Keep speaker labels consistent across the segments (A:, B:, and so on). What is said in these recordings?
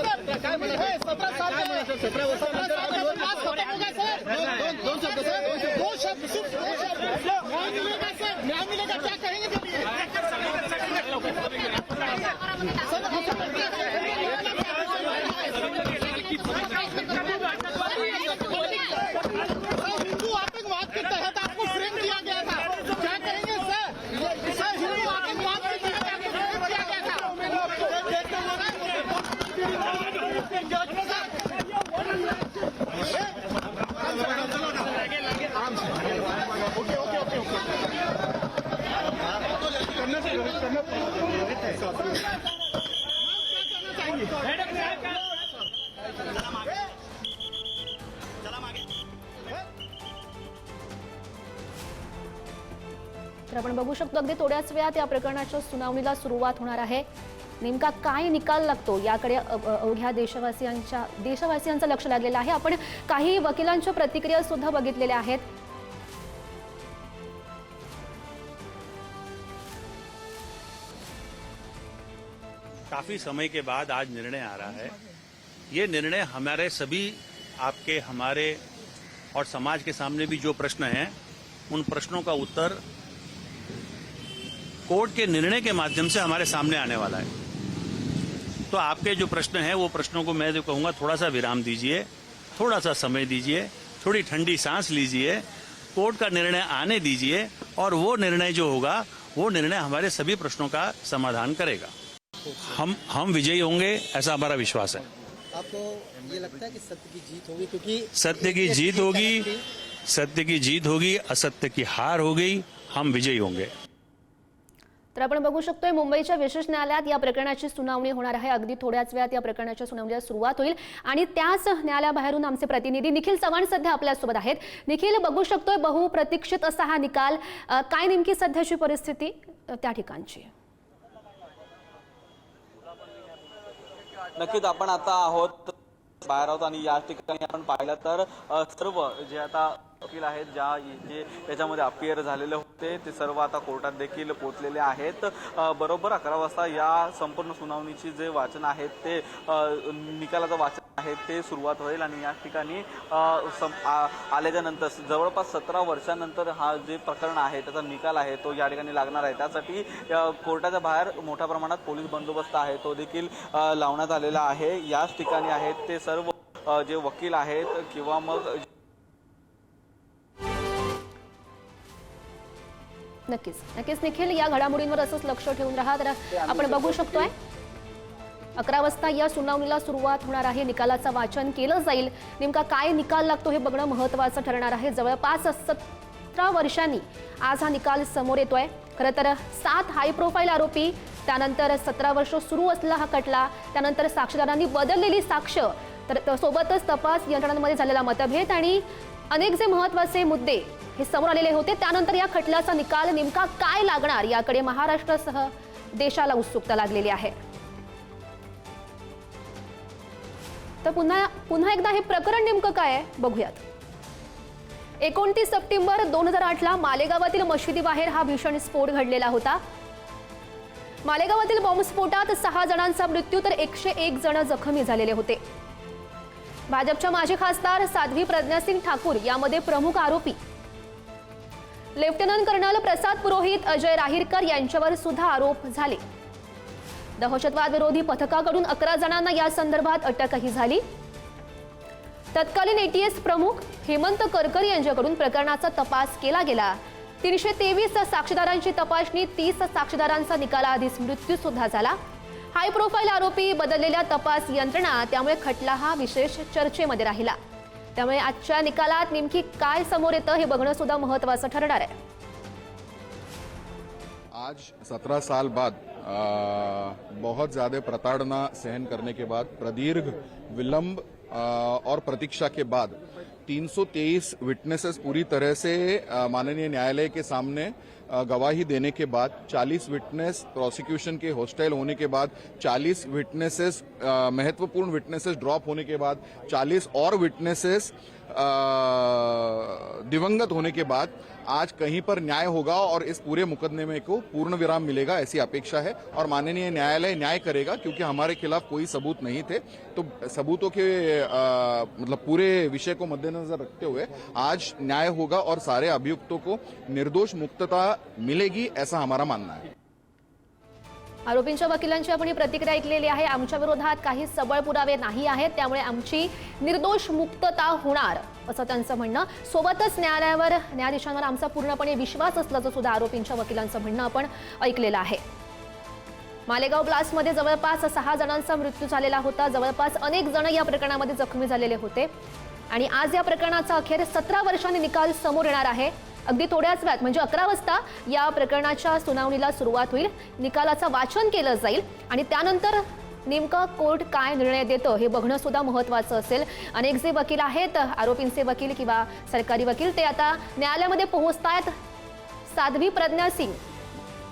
A: सत्रह साल है सत्रह साल सत्रह साल के बाद खत्म होगा सर। दो शब्द न्याय मिलेगा न्याय मिलेगा क्या कहेंगे
B: Son las cosas. शकतो. अगदी थोड्याच वेळात या प्रकरणाच्या सुनावणीला सुरुवात होणार आहे. नेमका काय निकाल लागतो याकडे अवघ्या देशवासियांच्या देशवासियांचं लक्ष लागलेलं आहे. आपण काही वकिलांच्या प्रतिक्रिया सुद्धा बघितलेल्या आहेत.
C: काफी समय के बाद आज निर्णय आ रहा है। ये निर्णय हमारे सभी आपके हमारे और समाज के सामने भी जो प्रश्न हैं उन प्रश्नों का उत्तर कोर्ट के निर्णय के माध्यम से हमारे सामने आने वाला है। तो आपके जो प्रश्न हैं वो प्रश्नों को मैं जो कहूँगा थोड़ा सा विराम दीजिए थोड़ा सा समय दीजिए थोड़ी ठंडी सांस लीजिए कोर्ट का निर्णय आने दीजिए और वो निर्णय जो होगा वो निर्णय हमारे सभी प्रश्नों का समाधान करेगा। हम हम विजयी होंगे ऐसा हमारा विश्वास है।
D: आपको ये लगता है कि सत्य की जीत होगी? क्योंकि
C: सत्य की जीत होगी सत्य की जीत होगी असत्य की हार होगी हम विजयी होंगे।
B: तर आपण बघू शकतोय मुंबईच्या विशेष न्यायालयात या प्रकरणाची सुनावणी होणार आहे. अगदी थोड्याच वेळात या प्रकरणाच्या सुनावणीला सुरुवात होईल. आणि त्याच न्यायालयाबाहेरून आमचे प्रतिनिधी निखिल चव्हाण सध्या आपल्यासोबत आहेत. निखिल बघू शकतोय बहुप्रतीक्षित असा हा निकाल काय नेमकी सध्याची परिस्थिती त्या ठिकाणची?
E: नक्कीच आपण आता आहोत. बाहेर आहोत आणि या ठिकाणी आपण पाहिलं तर सर्व जे आता वकील आहेत ज्या जे याच्यामध्ये अपियर झालेले होते. ते सर्व आता कोर्टात देखील पोहोचलेले आहेत. बरोबर अकरा वाजता या संपूर्ण सुनावणीची जे वाचन आहेत ते निकालाचं वाचन आहे ते सुरुवात होईल आणि या ठिकाणी आ- आल्याच्यानंतर जवळपास सतरा वर्षानंतर हा जे प्रकरण आहे त्याचा निकाल आहे तो या ठिकाणी लागणार आहे. त्यासाठी कोर्टाच्या बाहेर मोठ्या प्रमाणात पोलीस बंदोबस्त आहे तो देखील लावण्यात आलेला आहे. याच ठिकाणी आहेत ते सर्व जे वकील आहेत किंवा मग
B: नक्कीच. नक्कीच निखिल या घडामोडींवर असंच लक्ष ठेवून राहा. तर आपण बघू शकतोय. अकरा वाजता या सुनावणीला सुरुवात होणार आहे. निकालाचं वाचन केलं जाईल. नेमका काय निकाल लागतो हे बघणं महत्वाचं ठरणार आहे. जवळपास सतरा वर्षांनी आज हा निकाल समोर येतोय. खरं तर सात हाय प्रोफाईल आरोपी त्यानंतर सतरा वर्ष सुरू असलेला हा खटला त्यानंतर साक्षीदारांनी बदललेली साक्ष. तर सोबतच तपास यंत्रणांमध्ये झालेला मतभेद आणि अनेक जे महत्त्वाचे मुद्दे हे समोर आलेले होते त्यानंतर या खटल्याचा निकाल नेमका काय लागणार याकडे महाराष्ट्रासह देशाला उत्सुकता लागलेली आहे. तर पुन्हा पुन्हा एकदा हे प्रकरण नेमकं काय आहे बघूयात. एकोणतीस सप्टेंबर दोन हजार आठला मालेगावातील मशिदीबाहेर हा भीषण स्फोट घडलेला होता. मालेगावातील बॉम्बस्फोटात सहा जणांचा मृत्यू तर एकशे एक जण जखमी झालेले होते. भाजपच्या माजी खासदार साध्वी प्रज्ञासिंग ठाकूर यामध्ये प्रमुख आरोपी. लेफ्टनंट कर्नल प्रसाद पुरोहित अजय राहिरकर यांच्यावर सुद्धा आरोप झाले. दहशतवाद विरोधी पथकाकडून अकरा जणांना या संदर्भात अटकही झाली. तत्कालीन एटीएस प्रमुख हेमंत करकर यांच्याकडून प्रकरणाचा तपास केला गेला. तीनशे तेवीस साक्षीदारांची तपासणी तीस साक्षीदारांचा निकालाआधीच मृत्यू सुद्धा झाला. हाय प्रोफाईल आरोपी बदललेल्या तपास यंत्रणा त्यामुळे खटला हा विशेष चर्चेमध्ये राहिला. त्यामुळे आजच्या निकालात नेमकी काय समोर येतं हे बघणं सुद्धा महत्वाचं ठरणार आहे.
F: आज सत्रह साल बाद आ, बहुत ज़्यादा प्रताड़ना सहन करने के बाद प्रदीर्घ विलंब आ, और प्रतीक्षा के बाद 323 विटनेसेस पूरी तरह से माननीय न्यायालय के सामने गवाही देने के बाद 40 विटनेस प्रोसिक्यूशन के होस्टाइल होने के बाद 40 विटनेसेस महत्वपूर्ण विटनेसेस ड्रॉप होने के बाद 40 और विटनेसेस दिवंगत होने के बाद आज कहीं पर न्याय होगा और इस पूरे मुकदमे में को पूर्ण विराम मिलेगा ऐसी अपेक्षा है। और माननीय न्यायालय न्याय करेगा क्योंकि हमारे खिलाफ कोई सबूत नहीं थे। तो सबूतों के अ, मतलब पूरे विषय को मद्देनजर रखते हुए आज न्याय होगा और सारे अभियुक्तों को निर्दोष मुक्तता मिलेगी ऐसा हमारा मानना है।
B: आरोपींच्या वकिलांची आपण ही प्रतिक्रिया ऐकलेली आहे. आमच्या विरोधात काही सबळ पुरावे नाही आहेत. त्यामुळे आमची निर्दोष मुक्तता होणार असं त्यांचं म्हणणं. सोबतच न्यायालयावर न्यायाधीशांवर आमचा पूर्णपणे विश्वास असल्याचं सुद्धा आरोपींच्या वकिलांचं म्हणणं आपण ऐकलेलं आहे. मालेगाव ब्लास्टमध्ये जवळपास सहा जणांचा मृत्यू झालेला होता. जवळपास अनेक जण या प्रकरणामध्ये जखमी झालेले होते. आणि आज या प्रकरणाचा अखेर सतरा वर्षांनी निकाल समोर येणार आहे. अगदी थोड्याच वेळात म्हणजे अकरा वाजता या प्रकरणाच्या सुनावणीला सुरुवात होईल. निकालाचं वाचन केलं जाईल आणि त्यानंतर नेमकं कोर्ट काय निर्णय देतं हे बघणं सुद्धा महत्वाचं असेल. अनेक जे वकील आहेत आरोपींचे वकील किंवा सरकारी वकील ते आता न्यायालयामध्ये पोहोचतायत. साध्वी प्रज्ञा सिंग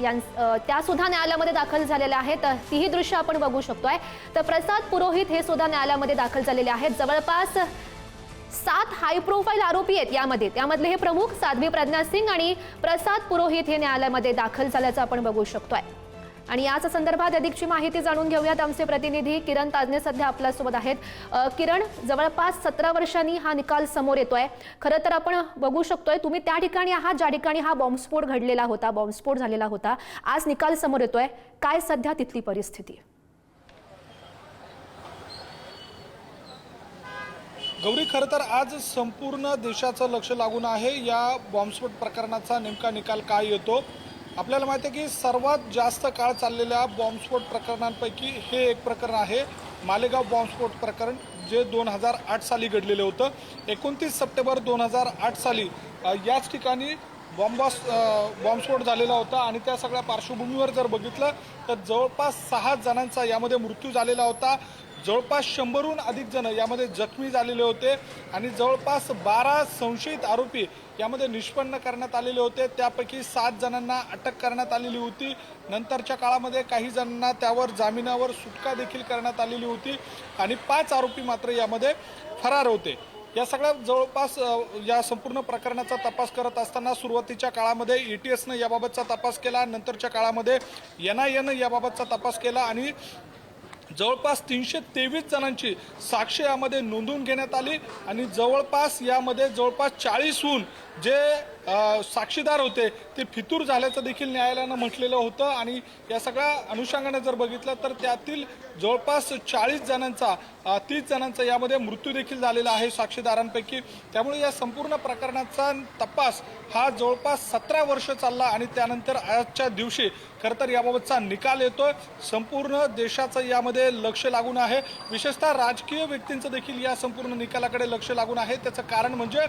B: यां त्या सुद्धा न्यायालयामध्ये दाखल झालेल्या आहेत. तीही दृश्य आपण बघू शकतोय. तर प्रसाद पुरोहित हे सुद्धा न्यायालयामध्ये दाखल झालेले आहेत. जवळपास सात हाय प्रोफाईल आरोपी आहेत यामध्ये. त्यामधले हे प्रमुख साध्वी प्रज्ञा सिंग आणि प्रसाद पुरोहित हे न्यायालयामध्ये दाखल झाल्याचं आपण बघू शकतोय. आणि याच संदर्भात अधिकची माहिती जाणून घेऊयात. आमचे प्रतिनिधी किरण ताजने सध्या आपल्यासोबत आहेत. किरण जवळपास सतरा वर्षांनी हा निकाल समोर येतोय. खरं तर आपण बघू शकतोय तुम्ही त्या ठिकाणी आहात ज्या ठिकाणी हा बॉम्बस्फोट घडलेला होता बॉम्बस्फोट झालेला होता. आज निकाल समोर येतोय. काय सध्या तिथली परिस्थिती?
G: गौरी खरं तर आज संपूर्ण देशाचं लक्ष लागून आहे. या बॉम्बस्फोट प्रकरणाचा नेमका निकाल काय येतो? आपल्याला माहिती आहे की सर्वात जास्त काळ चाललेल्या बॉम्बस्फोट प्रकरणांपैकी हे एक प्रकरण आहे. मालेगाव बॉम्बस्फोट प्रकरण जे दोन हजार आठ साली घडलेलं होतं. एकोणतीस सप्टेंबर दोन हजार आठ साली याच ठिकाणी बॉम्बॉस बॉम्बस्फोट झालेला होता आणि त्या सगळ्या पार्श्वभूमीवर जर बघितलं तर जवळपास सहा जणांचा यामध्ये मृत्यू झालेला होता. जवळपास शंभरहून अधिक जण यामध्ये जखमी झालेले होते आणि जवळपास बारा संशयित आरोपी यामध्ये निष्पन्न करण्यात आलेले होते. त्यापैकी सात जणांना अटक करण्यात आलेली होती. नंतरच्या काळामध्ये काही जणांना त्यावर जामिनावर सुटका देखील करण्यात आलेली होती आणि पाच आरोपी मात्र यामध्ये फरार होते. या सगळ्या जवळपास या संपूर्ण प्रकरणाचा तपास करत असताना सुरुवातीच्या काळामध्ये ई टी एसनं याबाबतचा तपास केला. नंतरच्या काळामध्ये एन आय एनं याबाबतचा तपास केला आणि जवळपास तीनशे तेवीस जणांची साक्ष यामध्ये नोंदवून घेण्यात आली आणि जवळपास यामध्ये जवळपास चाळीसहून जे साक्षीदार होते ते फितूर झाल्याचं देखील न्यायालयानं म्हटलेलं होतं आणि या सगळ्या अनुषंगाने जर बघितलं तर त्यातील जवळपास चाळीस जणांचा तीस जणांचा यामध्ये मृत्यू देखील झालेला आहे साक्षीदारांपैकी. त्यामुळे या संपूर्ण प्रकरणाचा तपास हा जवळपास सतरा वर्ष चालला आणि त्यानंतर आजच्या दिवशी खरं तर याबाबतचा निकाल येतोय. संपूर्ण देशाचं यामध्ये लक्ष लागून आहे. विशेषतः राजकीय व्यक्तींचं देखील या संपूर्ण निकालाकडे लक्ष लागून आहे. त्याचं कारण म्हणजे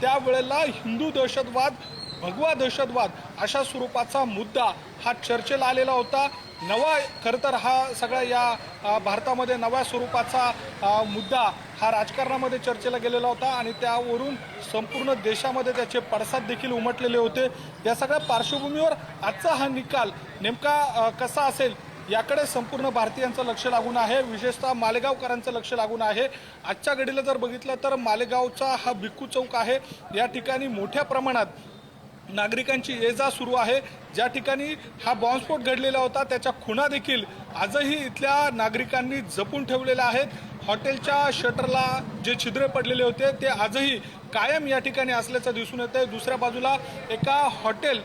G: त्यावेळेला हिंदू दहशतवाद भगवा दहशतवाद अशा स्वरूपाचा मुद्दा हा चर्चेला आलेला होता. नवा खरं तर हा सगळा या भारतामध्ये नव्या स्वरूपाचा मुद्दा हा राजकारणामध्ये चर्चेला गेलेला होता आणि त्यावरून संपूर्ण देशामध्ये त्याचे पडसाद देखील उमटलेले होते. या सगळ्या पार्श्वभूमीवर आजचा हा निकाल नेमका कसा असेल याकडे संपूर्ण भारतीयांचं लक्ष लागून आहे. विशेषतः मालेगावकरांचं लक्ष लागून आहे. आजच्या घडीला जर बघितलं तर मालेगावचा हा भिक्खू चौक आहे. या ठिकाणी मोठ्या प्रमाणात नागरिकांची ये जा सुरू आहे. ज्या ठिकाणी हा बॉम्बस्फोट घडलेला होता त्याच्या खुणा देखील आजही इथल्या नागरिकांनी जपून ठेवलेल्या आहेत. हॉटेलच्या शटरला जे छिद्रे पडलेले होते ते आजही कायम या ठिकाणी असल्याचं दिसून येतं दुसऱ्या बाजूला एका हॉटेल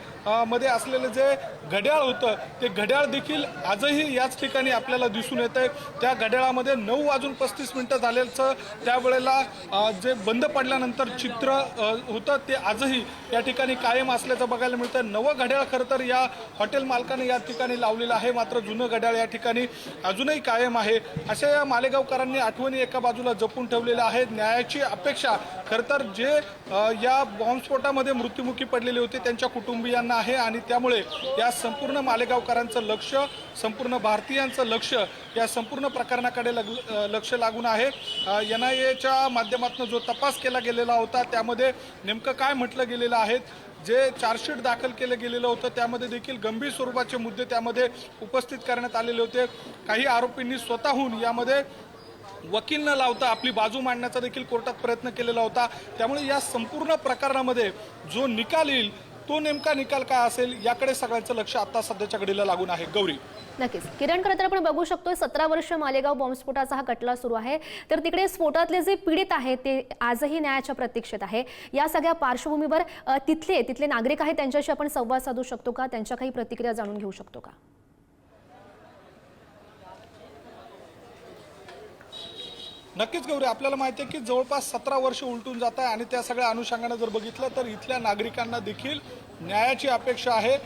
G: मध्ये असलेलं जे घड्याळ होतं ते घड्याळ देखील आजही याच ठिकाणी आपल्याला दिसून येतंय. त्या घड्याळामध्ये नऊ वाजून पस्तीस मिनटं झाल्याचं त्यावेळेला जे बंद पडल्यानंतर चित्र होतं ते आजही या ठिकाणी कायम असल्याचं बघायला मिळतं नवं घड्याळ खरं तर या हॉटेल मालकाने या ठिकाणी लावलेलं आहे. मात्र जुनं घड्याळ या ठिकाणी अजूनही कायम आहे. अशा या मालेगावकरांनी आठवणी एका बाजूला जपून ठेवलेल्या आहेत. न्यायाची अपेक्षा खरं तर म्हणजे, जे या बॉम्बस्फोटामध्ये मृत्युमुखी पडलेले होते त्यांच्या कुटुंबियांना आहे आणि त्यामुळे या संपूर्ण मालेगावकरांचं लक्ष संपूर्ण भारतीयांचं लक्ष या संपूर्ण प्रकरणाकडे लग लक्ष लागून आहे. एन आय एच्या माध्यमातून जो तपास केला गेलेला होता त्यामध्ये नेमकं काय म्हटलं गेलेलं आहे जे चार्जशीट दाखल केलं गेलेलं होतं त्यामध्ये देखील गंभीर स्वरूपाचे मुद्दे त्यामध्ये उपस्थित करण्यात आलेले होते. काही आरोपींनी स्वतःहून यामध्ये वकील न लावता आपली बाजू मांडण्याचा देखील कोर्टात प्रयत्न केलेला होता. त्यामुळे या संपूर्ण प्रकरणामध्ये जो निकाल येईल तो नेमका निकाल काय असेल याकडे सगळ्यांचं लक्ष आता सध्याच्या घडीला लागून आहे. गौरी.
B: नक्कीच. किरण खरं तर आपण बघू शकतोय सतरा वर्ष मालेगाव बॉम्बस्फोटाचा हा खटला सुरू आहे. तर तिकडे स्फोटातले जे पीडित आहेत ते आजही न्यायाच्या प्रतीक्षेत आहे. या सगळ्या पार्श्वभूमीवर तिथले तिथले नागरिक आहेत त्यांच्याशी आपण संवाद साधू शकतो का? त्यांच्या काही प्रतिक्रिया जाणून घेऊ शकतो का?
G: नक्कीच गौरी आपल्याला माहिती आहे की जवळपास सतरा वर्ष उलटून जात आहे आणि त्या सगळ्या अनुषंगाने जर बघितलं तर इथल्या नागरिकांना देखील न्यायाची अपेक्षा आहे.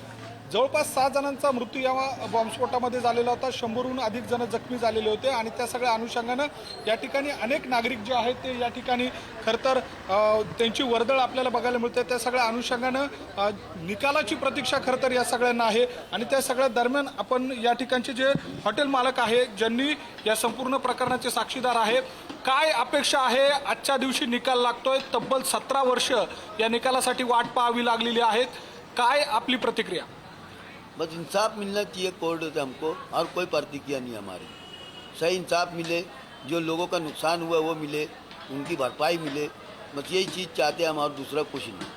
G: जवळपास सहा जणांचा मृत्यू या बॉम्बस्फोटामध्ये झालेला होता. शंभरहून अधिक जण जखमी झालेले होते आणि त्या सगळ्या अनुषंगानं या ठिकाणी अनेक नागरिक जे आहेत ते या ठिकाणी खरं तर त्यांची वर्दळ आपल्याला बघायला मिळते. त्या सगळ्या अनुषंगानं निकालाची प्रतीक्षा खरं तर या सगळ्यांना आहे आणि त्या सगळ्या दरम्यान आपण या ठिकाणचे जे हॉटेल मालक आहे ज्यांनी या संपूर्ण प्रकरणाचे साक्षीदार आहे काय अपेक्षा आहे आजच्या दिवशी निकाल लागतोय? तब्बल सतरा वर्ष या निकालासाठी वाट पाहावी लागलेली आहेत. काय आपली प्रतिक्रिया?
H: बस इंसाफ मिलना चाहिए कोर्ट से हमको और कोई प्रतिक्रिया नहीं हमारी। सही इंसाफ मिले जो लोगों का नुकसान हुआ वो मिले उनकी भरपाई मिले। बस यही चीज़ चाहते हैं हम और दूसरा कुछ नहीं।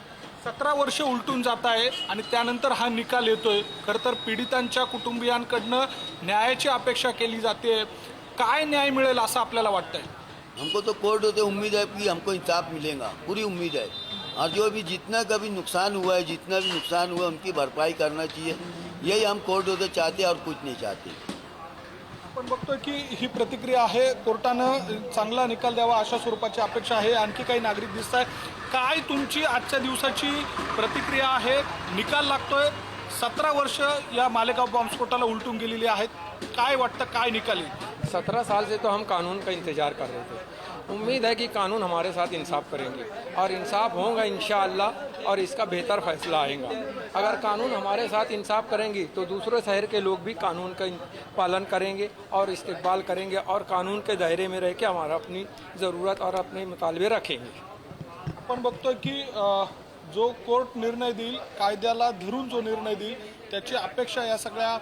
G: सतरा वर्ष उलटून जात आहे आणि त्यानंतर हा निकाल येतोय. खरं तर पीडितांच्या कुटुंबियांकडनं न्यायाची अपेक्षा केली जाते. काय न्याय मिळेल असं आपल्याला वाटतंय?
H: हमको तो कोर्ट से उम्मीद है कि हमको इंसाफ मिलेगा पूरी उम्मीद है। और जो भी जितना का भी नुकसान हुआ है जितना भी नुकसान हुआ है उनकी भरपाई करना चाहिए। यही हम कोर्ट से चाहते हैं और कुछ नहीं चाहते।
G: आपण बघतोय की ही प्रतिक्रिया आहे. कोर्टानं चांगला निकाल द्यावा अशा स्वरूपाची अपेक्षा आहे. आणखी काही नागरिक दिसत आहे काय तुमची आजच्या दिवसाची प्रतिक्रिया आहे? निकाल लागतोय. सतरा वर्ष या मालेगाव बॉम्बस्फोटाला उलटून गेलेली आहेत. काय वाटतं काय निकाल येईल?
I: सत्रह साल से तो हम कानून का इंतजार कर रहे थे। उम्मीद है कि कानून हमारे साथ इंसाफ करेंगे और इंसाफ होगा इन और इसका बेहतर फैसला आएगा। अगर कानून हमारे साथ इंसाफ करेंगी तो दूसरे शहर के लोग भी कानून का पालन करेंगे और इस्तेबाल करेंगे और कानून के दायरे में रह के हमारा अपनी ज़रूरत और अपने मुतालबे रखेंगे।
G: आपण बघतोय की जो कोर्ट निर्णय देईल कायद्याला धरून जो निर्णय त्याची अपेक्षा या सगळ्या अ,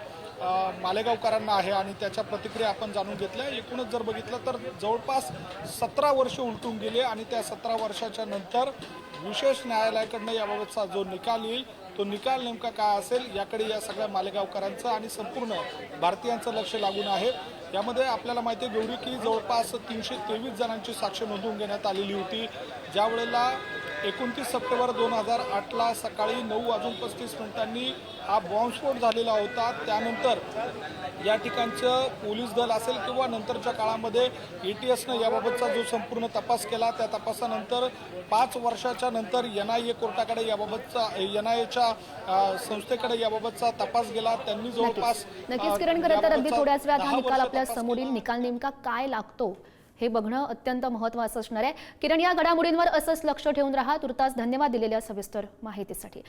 G: मालेगावकरांना आहे आणि त्याच्या प्रतिक्रिया आपण जाणून घेतल्या. एकूणच जर बघितलं तर जवळपास सतरा वर्ष उलटून गेले आणि त्या सतरा वर्षाच्या नंतर विशेष न्यायालयाकडनं याबाबतचा जो निकाल येईल तो निकाल नेमका काय असेल याकडे या सगळ्या मालेगावकरांचं आणि संपूर्ण भारतीयांचं लक्ष लागून आहे. यामध्ये आपल्याला माहिती आहे गौरी की जवळपास तीनशे तेवीस जणांची साक्ष नोंदवून घेण्यात आलेली होती. ज्या वेळेला एकोणतीस सप्टेंबर दोन हजार आठला सकाळी नऊ वाजून पस्तीस मिनिटांनी हा बॉम्बस्फोट झालेला होता. त्यानंतर या ठिकाणचं पोलीस दल असेल किंवा नंतरच्या काळामध्ये ए टी एसनं याबाबतचा जो संपूर्ण तपास केला त्या तपासानंतर पाच वर्षाच्या नंतर एन आय ए कोर्टाकडे याबाबतचा एन आय एच्या संस्थेकडे याबाबतचा तपास गेला. त्यांनी जवळपास
B: नक्कीच किरण खरं तर अगदी
G: याबाबतचा
B: थोड्याच वेळात हा निकाल आपल्या समोरील
G: केला.
B: निकाल नेमका काय लागतो? हे बघणं अत्यंत महत्वाचं असणार आहे. किरण या घडामोडींवर असंच लक्ष ठेवून राहा. तुर्तास धन्यवाद दिलेल्या सविस्तर माहितीसाठी.